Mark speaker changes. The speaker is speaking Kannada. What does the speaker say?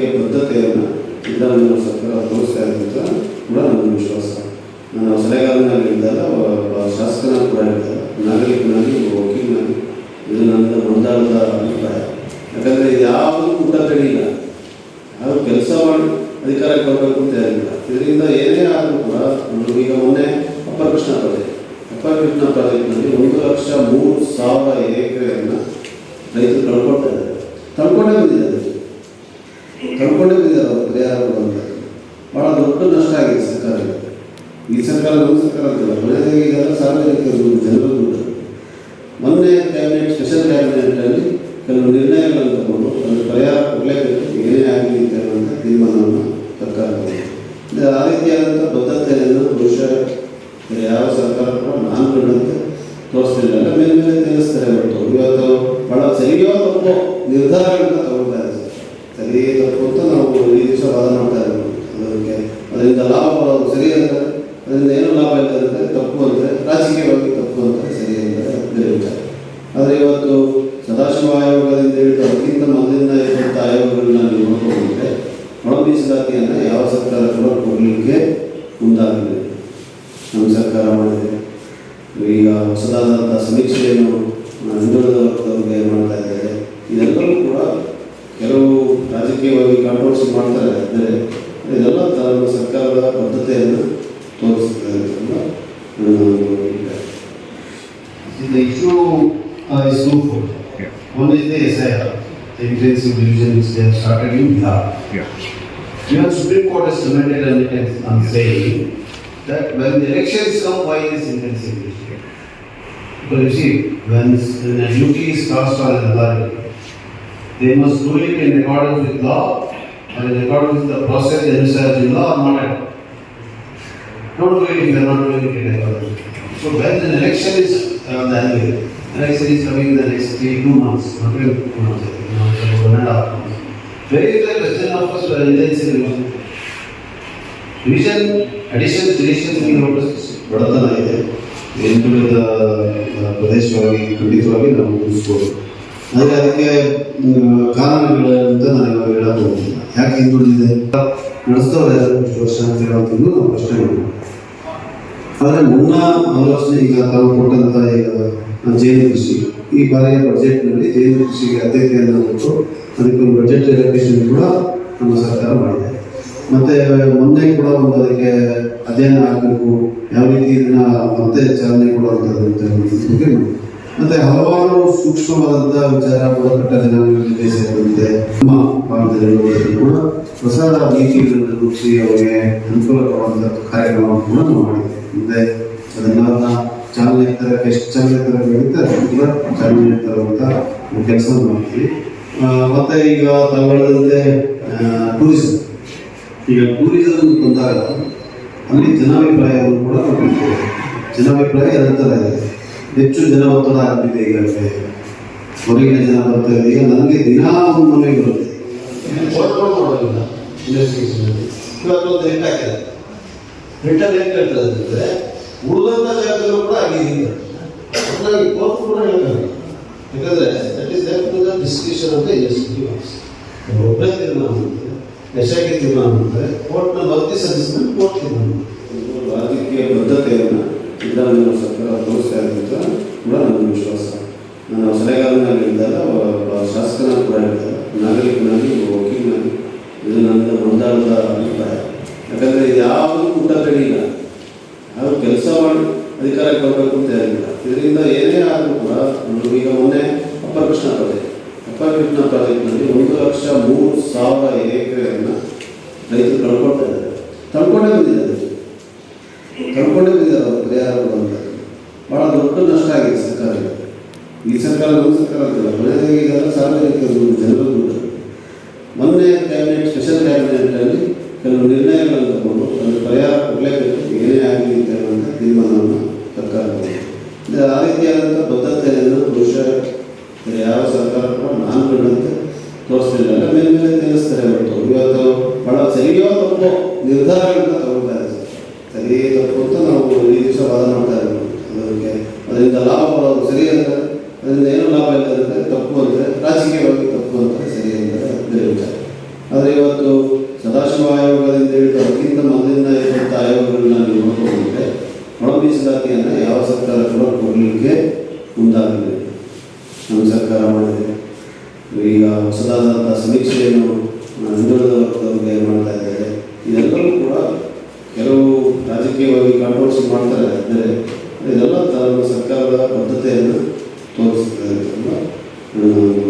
Speaker 1: ರಾಜಕೀಯ ಬದ್ಧತೆಯನ್ನು ಸಿದ್ದರಾಮಯ್ಯ ಸರ್ಕಾರ ತೋರಿಸ್ತಾ ಇರುವಂತ ಕೂಡ ನನ್ನ ವಿಶ್ವಾಸ. ನಾನು ಸಲಹೆಗಾರನಾಗಿದ್ದಾಗ ಒಬ್ಬ ಶಾಸಕನ ಕೂಡ ಇದ್ದಾರೆ ನಾಗರಿಕನಾಗಿ ವಕೀಲನಾಗಿ. ಇದು ನನ್ನ ಮುಂದಾಳದ ಅಭಿಪ್ರಾಯ. ಯಾಕಂದರೆ ಯಾವುದೂ ಊಟ ಕಡಿಲ್ಲ ಯಾರು ಕೆಲಸ ಮಾಡಿ ಅಧಿಕಾರಕ್ಕೆ ಬರಬೇಕು ಅಂತ ಹೇಳಿಲ್ಲ ಇದರಿಂದ ಏನೇ ಆದರೂ ಕೂಡ ಈಗ ಮೊನ್ನೆ upper Krishna project upper Krishna ಪ್ರಾಜೆಕ್ಟ್ನಲ್ಲಿ ಒಂದು ಲಕ್ಷ ಮೂರು ಸಾವಿರ ಎಕರೆಯನ್ನು ರೈತರು ಕಳ್ಕೊಳ್ತಾ ಇದ್ದಾರೆ. ಕಳ್ಕೊಂಡೇ ಬಂದಿದ್ದಾರೆ ಕಳ್ಕೊಂಡೇ ಬಂದಿದ್ದಾರೆ ಅವರು ಪರಿಹಾರ ಕೊಡುವಂಥದ್ದು ಭಾಳ ದೊಡ್ಡ ನಷ್ಟ ಆಗಿದೆ ಸರ್ಕಾರಕ್ಕೆ. ಈ ಸರ್ಕಾರ ನಮ್ಮ ಸರ್ಕಾರ ಅಂತಿಲ್ಲ ಮನೆಯಾಗಿ ಇದೆಲ್ಲ ಸಾರ್ವಜನಿಕ ಜನರ ಮೊನ್ನೆ ಕ್ಯಾಬಿನೆಟ್ ಸ್ಪೆಷಲ್ ಕ್ಯಾಬಿನೆಟ್ನಲ್ಲಿ ಕೆಲವು ನಿರ್ಣಯಗಳನ್ನು ತಗೊಂಡು ಅದನ್ನು ಪರಿಹಾರ ಕೊಡಲೇಬೇಕು ಏನೇ ಆಗಲಿ ಅಂತ ತೀರ್ಮಾನವನ್ನು ಸರ್ಕಾರ ಇದು ಆ ರೀತಿಯಾದಂಥ ಬದ್ಧತೆಯನ್ನು ಬಹುಶಃ ಯಾವ ಸರ್ಕಾರ ಕೂಡ ನಾನು ಕಂಡಂತೆ ತೋರಿಸ್ತಿಲ್ಲ. ಮೇಲೆ ಮೇಲೆ ತಿಳಿಸ್ತಾರೆ ಬಟ್ಟು ಇವತ್ತು ಭಾಳ ಸರಿಯೋ ತಪ್ಪೋ ನಿರ್ಧಾರಗಳನ್ನ ತಗೊಳ್ತಾ ಇದೆ ತಪ್ಪು ಅಂತ ನಾವು ಈ ದಿವಸ ವಾದ ಮಾಡ್ತಾ ಇದ್ದೀವಿ. ಅದರಿಂದ ಲಾಭ ಸರಿ ಅಂತಾರೆ ಅದರಿಂದ ಏನು ಲಾಭ ಇಲ್ಲ ಅಂದರೆ ತಪ್ಪು ಅಂದರೆ, ರಾಜಕೀಯವಾಗಿ ತಪ್ಪು ಅಂತಾರೆ ಸರಿ ಅಂದರೆ ಬೇರೆ ವಿಚಾರ. ಆದರೆ ಇವತ್ತು ಸದಾಶಿವ ಆಯೋಗದಿಂದ ಹಿಡಿದು ಅದಕ್ಕಿಂತ ಮೊದಲಿಂದ ಇರುವಂಥ ಆಯೋಗಗಳನ್ನ ನೀವು ನೋಡ್ಕೊಂಡ್ರೆ ಒಳ ಮೀಸಲಾತಿಯನ್ನು ಯಾವ ಸರ್ಕಾರ ಕೂಡ ಕೊಡಲಿಕ್ಕೆ ಮುಂದಾಗಿದೆ ನಮ್ಮ ಸರ್ಕಾರ ಮಾಡಿದೆ. ಈಗ ಹೊಸದಾದಂಥ ಸಮೀಕ್ಷೆಯನ್ನು ಹಿಂದುಳಿದ ವರ್ಗದವರಿಗೆ ಮಾಡ್ತಾ ಇದ್ದಾರೆ. ಇದೆಲ್ಲವೂ ಕೂಡ ಕೆಲವು ರಾಜಕೀಯವಾಗಿ ಕಾಂಟ್ರವರ್ಸಿ ಮಾಡ್ತಾರೆ ಅಂದರೆ ಇದೆಲ್ಲ ತಮ್ಮ ಸರ್ಕಾರದ ಬದ್ಧತೆಯನ್ನು ತೋರಿಸ್ತದೆ ಅಂತ ನನ್ನ ಒಂದು ಅಭಿಪ್ರಾಯ.
Speaker 2: See, the issue uh, is twofold.
Speaker 3: Yeah.
Speaker 2: One is the SIR, the intensive revision which they have started in Bihar.
Speaker 3: Yeah.
Speaker 2: Even Supreme Court has commented on it and on saying that when the elections come, why this intensive revision? Because you see, when s- when a duty is cast on an authority, they must do it in accordance with law and in accordance with the process envisaged in law or not at all. Don't do it if you are not doing it in accordance. with law. So when an election is uh, on the anvil, election is coming in the next three, two months, not even two months, I think, now it's about one and a half months. Where is the question of first uh, intensive revision? Revision, additions, deletions, we notice.
Speaker 1: ಬಡತನ ಇದೆ ಹಿಂದುಳಿದ ಆ, ಪ್ರದೇಶವಾಗಿ ಖಂಡಿತವಾಗಿ ನಾವು ಉಳಿಸ್ಬೋದು ಆದರೆ ಅದಕ್ಕೆ ಕಾರಣಗಳಂತ ನಾನು ಇವಾಗ ಹೋಗ್ತಿಲ್ಲ ಯಾಕೆ ಹಿಂದುಳಿದಿದೆ ನಡೆಸ್ತವ್ರೆ ಇಷ್ಟು ವರ್ಷ ಅಂತ ಪ್ರಶ್ನೆ ಮಾಡ್ಬೋದು ಆದರೆ ಮುನ್ನ ಆಲೋಚನೆ ಈಗ ತಾವು ಕೊಟ್ಟಂತ ಈಗ ಜೈನ ಕೃಷಿ, ಈ ಬಾರಿಯ ಬಜೆಟ್ನಲ್ಲಿ ಜೈನ ಕೃಷಿಗೆ ಆದ್ಯತೆಯನ್ನು ಕೊಟ್ಟು ಅದಕ್ಕೊಂದು ಬಜೆಟ್ ಎಲೆಕ್ಟ್ರಿಷನ್ ಕೂಡ ನಮ್ಮ ಸರ್ಕಾರ ಮಾಡಿದೆ. ಮತ್ತೆ ಮೊನ್ನೆ ಕೂಡ ಒಂದು ಅದಕ್ಕೆ ಅಧ್ಯಯನ ಆಗಬೇಕು, ಯಾವ ರೀತಿ ಇದನ್ನ ಮತ್ತೆ ಚಾಲನೆ ಕೊಡುವಂಥದ್ದು ಅಂತ. ಮತ್ತೆ ಹಲವಾರು ಸೂಕ್ಷ್ಮವಾದಂತಹ ವಿಚಾರ, ಬುಡಕಟ್ಟ ಜನಾಂಗಗಳಿಗೆ ಸೇರಿದಂತೆ ನಮ್ಮ ಭಾರತದಲ್ಲಿ ಕೂಡ ಹೊಸ ನೀತಿಗಳನ್ನು ರೂಪಿಸಿ ಅವರಿಗೆ ಅನುಕೂಲಕರವಾದಂಥ ಕಾರ್ಯಕ್ರಮವನ್ನು ಕೂಡ ನಾವು ಮಾಡಿದ್ದೇವೆ. ಮುಂದೆ ಅದನ್ನೆಲ್ಲ ಚಾಲನೆ ತರಕ್ಕೆ ಎಷ್ಟು ಚಾಲನೆ ತರಬೇಕಿತ್ತು ಅದನ್ನು ಕೂಡ ಚಾಲನೆ ತರುವಂತಹ ಕೆಲಸ ಮಾಡ್ತೀವಿ. ಮತ್ತೆ ಈಗ ತಗೊಳ್ಳದಂತೆ ಟೂರಿಸಂ ಈಗ ಟೂರಿಸಂ ಬಂದಾಗ ಅಲ್ಲಿ ಜನಾಭಿಪ್ರಾಯವನ್ನು ಕೂಡ ನಾವು. ಜನಾಭಿಪ್ರಾಯ ಥರ ಇದೆ ಹೆಚ್ಚು ಜನ ಒತ್ತಡ ಆಗ್ತಿದೆ ಈಗಾಗಲೇ ಹೊರಗಿನ ಜನ ಬರ್ತಾ ಇದೆ ಈಗ ನನಗೆ ದಿನ ಒಂದು ಬರುತ್ತೆ. ಮಾಡೋದಿಲ್ಲ ಇನ್ವೆಸ್ಟಿಗೇಷನಲ್ಲಿ ಒಂದು ರೆಂಟ್ ಹಾಕಿದೆ ಅಂತಂದರೆ ಉಳಿದಂಥ ಜಾಗದಲ್ಲೂ ಕೂಡ ಆಗಿದೆ ಹಾಗಾಗಿ ಕೋರ್ಟ್ ಕೂಡ ಯಾಕಂದರೆ that is there to the description ಅಂತ ಇನ್ವೆಸ್ಟಿಗೇಷನ್ಸ್ ಒಬ್ಬರೇ ತೀರ್ಮಾನ ಮಾಡ್ತಾರೆ ಯಶಾಗಿ ತೀರ್ಮಾನ ಮಾಡ್ತಾರೆ ಕೋರ್ಟ್ನ ವರದಿ ಸಲ್ಲಿಸಿದ್ರೆ ಕೋರ್ಟ್ ತೀರ್ಮಾನ ಮಾಡ್ತಾರೆ ರಾಜಕೀಯ ಬದ್ಧತೆಯನ್ನು ಸಿದ್ದರಾಮಯ್ಯ ಸರ್ಕಾರ ತೋರಿಸ್ತಾ ಇದೆ ಅಂತ ಕೂಡ ನನ್ನ ವಿಶ್ವಾಸ. ನಾನು ಸಲಹೆಗಾರನಾಗಿದ್ದಾಗ ಒಬ್ಬ ಶಾಸಕನ ಕೂಡ ಇರ್ತಾರೆ. ನಾಗರಿಕನಾಗಿ, ಒಬ್ಬ ವಕೀಲನಾಗಿ. ಇದು ನನ್ನ ಮಂದಾಳದ ಅಭಿಪ್ರಾಯ. ಯಾಕಂದರೆ ಯಾವುದೂ ಊಟ ಕಡಿಯಿಲ್ಲ ಯಾರು ಕೆಲಸ ಮಾಡಿ ಅಧಿಕಾರಕ್ಕೆ ಬರಬೇಕು ಅಂತ ಹೇಳಿಲ್ಲ ಇದರಿಂದ ಏನೇ ಆದರೂ ಕೂಡ ಈಗ ಮೊನ್ನೆ upper Krishna project upper Krishna ಪ್ರಾಜೆಕ್ಟ್ನಲ್ಲಿ ಒಂದು ಲಕ್ಷ ಮೂರು ಸಾವಿರ ಎಕರೆಯನ್ನು ರೈತರು ಕಳ್ಕೊಳ್ತಾ ಇದ್ದಾರೆ. ಕಳ್ಕೊಂಡೇ ಬಂದಿದ್ದಾರೆ ಕಳ್ಕೊಂಡೇ ಬಂದಿದ್ದಾರೆ ಅವರು ಪರಿಹಾರ ಕೊಡುವಂಥದ್ದು ಭಾಳ ದೊಡ್ಡ ನಷ್ಟ ಆಗಿದೆ ಸರ್ಕಾರಕ್ಕೆ ಈ ಸರ್ಕಾರ ನಮ್ಮ ಮನೆಯಾಗಿ ಇದೆಲ್ಲ ಎಲ್ಲರೂ ದುಡ್ಡು ಮೊನ್ನೆ ಕ್ಯಾಬಿನೆಟ್ ಸ್ಪೆಷಲ್ ಕ್ಯಾಬಿನೆಟಲ್ಲಿ ಕೆಲವು ನಿರ್ಣಯಗಳನ್ನು ತಗೊಂಡು ಅದನ್ನು ಪರಿಹಾರ ಕೊಡಲೇಬೇಕು, ಏನೇ ಆಗಲಿ ಅಂತ ಹೇಳುವಂಥ ತೀರ್ಮಾನವನ್ನು ಸರ್ಕಾರ ಆ ರೀತಿಯಾದಂಥ ಬದ್ಧತೆಯನ್ನು ಬಹುಶಃ ಯಾವ ಸರ್ಕಾರ ಕೂಡ ನಾನು ಕಂಡಂತೆ ತೋರಿಸ್ತಿಲ್ಲ. ಮೇಲೆ ಮೇಲೆ ತಿಳಿಸ್ತಾರೆ ಹೊರತು. ಇವತ್ತು ಭಾಳ ಸರಿಯೋ ತಪ್ಪು ನಿರ್ಧಾರಗಳನ್ನ ತಪ್ಪು ಅಂತ ನಾವು ಈ ದಿವಸ ವಾದ ಮಾಡ್ತಾ ಇದ್ದೀವಿ. ಅದಕ್ಕೆ ಅದರಿಂದ ಲಾಭ ಬರೋದು ಸರಿ ಅಂದರೆ ಅದರಿಂದ ಏನು ಲಾಭ ಇಲ್ಲ ಅಂದರೆ ತಪ್ಪು ಅಂದರೆ ರಾಜಕೀಯವಾಗಿ ತಪ್ಪು ಅಂದರೆ ಸರಿ ಅಂದರೆ ವಿಚಾರ ಆದರೆ ಇವತ್ತು ಸದಾಶಿವ ಆಯೋಗದಿಂದ ಹಿಡಿದು ಅದಕ್ಕಿಂತ ಮೊದಲಿಂದ ಇರುವಂಥ ಆಯೋಗಗಳನ್ನ ನೀವು ನೋಡ್ಕೊಂಡ್ರೆ ಒಳ ಮೀಸಲಾತಿಯನ್ನು ಯಾವ ಸರ್ಕಾರ ಕೂಡ ಕೊಡಲಿಕ್ಕೆ ಮುಂದಾಗಲಿದೆ ನಮ್ಮ ಸರ್ಕಾರ ಮಾಡಿದೆ. ಈಗ ಹೊಸದಾದಂಥ ಸಮೀಕ್ಷೆಯನ್ನು ಹಿಂದುಳಿದ ವರ್ಗದವರಿಗೆ ಮಾಡ್ತಾ ಇದ್ದಾರೆ. ಇದೆಲ್ಲವೂ ಕೂಡ ಕೆಲವು ರಾಜಕೀಯವಾಗಿ ಕಾಂಟ್ರವರ್ಸಿ ಮಾಡ್ತಾರೆ. ಅಂದರೆ ಇದೆಲ್ಲ ತಮ್ಮ ಸರ್ಕಾರದ ಬದ್ಧತೆಯನ್ನು ತೋರಿಸ್ತದೆ ಅಂತ ನನ್ನ ಒಂದು